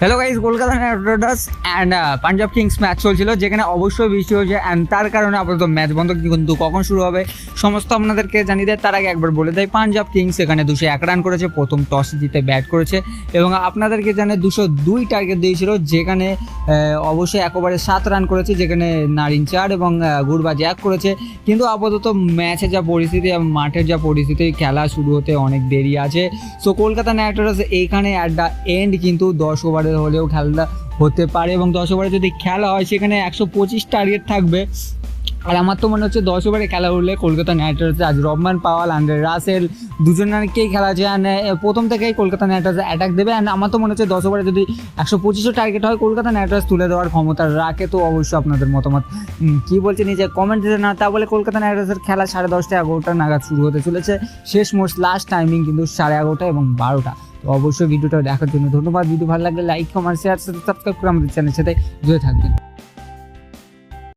Hello guys Kolkata Knight Riders and Punjab Kings match চলছিল, যেখানে অবশ্যই বৃষ্টি হয়েছে অ্যান্ড তার কারণে আপাতত ম্যাচ বন্ধ। কিন্তু কখন শুরু হবে সমস্ত আপনাদেরকে জানিয়ে দেয়, তার আগে একবার বলে দেয় পাঞ্জাব কিংস এখানে দুশো এক রান করেছে, প্রথম টস জিতে ব্যাট করেছে এবং আপনাদেরকে জানে দুশো দুই টার্গেট দিয়েছিল, যেখানে অবশ্যই এক ওভারে সাত রান করেছে, যেখানে নারিন চার এবং গুরবাজ এক করেছে। কিন্তু আপাতত ম্যাচে যা পরিস্থিতি এবং মাঠের যা পরিস্থিতি, খেলা শুরু হতে অনেক দেরি আছে। সো কলকাতা নাইট রাইডার্স এইখানে অ্যাট দ্য এন্ড কিন্তু দশ ওভারে হলেও খেলাটা হতে পারে এবং দশ ওভারে যদি খেলা হয়, সেখানে একশো পঁচিশ টার্গেট থাকবে। আর আমার তো মনে হচ্ছে দশ ওভারে খেলা উঠলে কলকাতা নাইট রাইডার্স আজ রহমান পাওয়াল আন্ডার রাসেল দুজনকেই খেলা অ্যান্ড প্রথম থেকেই কলকাতা নাইট রাইডার্স অ্যাটাক দেবে। অ্যান্ড আমার তো মনে হচ্ছে দশ ওভারে যদি একশো পঁচিশও টার্গেট হয়, কলকাতা নাইট রাইডার্স তুলে দেওয়ার ক্ষমতা রাখে তো অবশ্যই আপনাদের মতামত। কী কি বলছে নিজে কমেন্ট দিতে না, তা বলে কলকাতা নাইট রাইডার্সের খেলা সাড়ে দশটা এগারোটা নাগাদ শুরু হতে চলেছে। শেষ মোস্ট লাস্ট টাইমিং কিন্তু সাড়ে এগারোটা এবং বারোটা। তো অবশ্যই ভিডিওটা দেখার জন্য ধন্যবাদ। ভিডিও ভালো লাগলে লাইক কমেন্ট শেয়ার সাথে সাবস্ক্রাইব করে আমাদের চ্যানেল সাথে জুড়ে থাকবেন।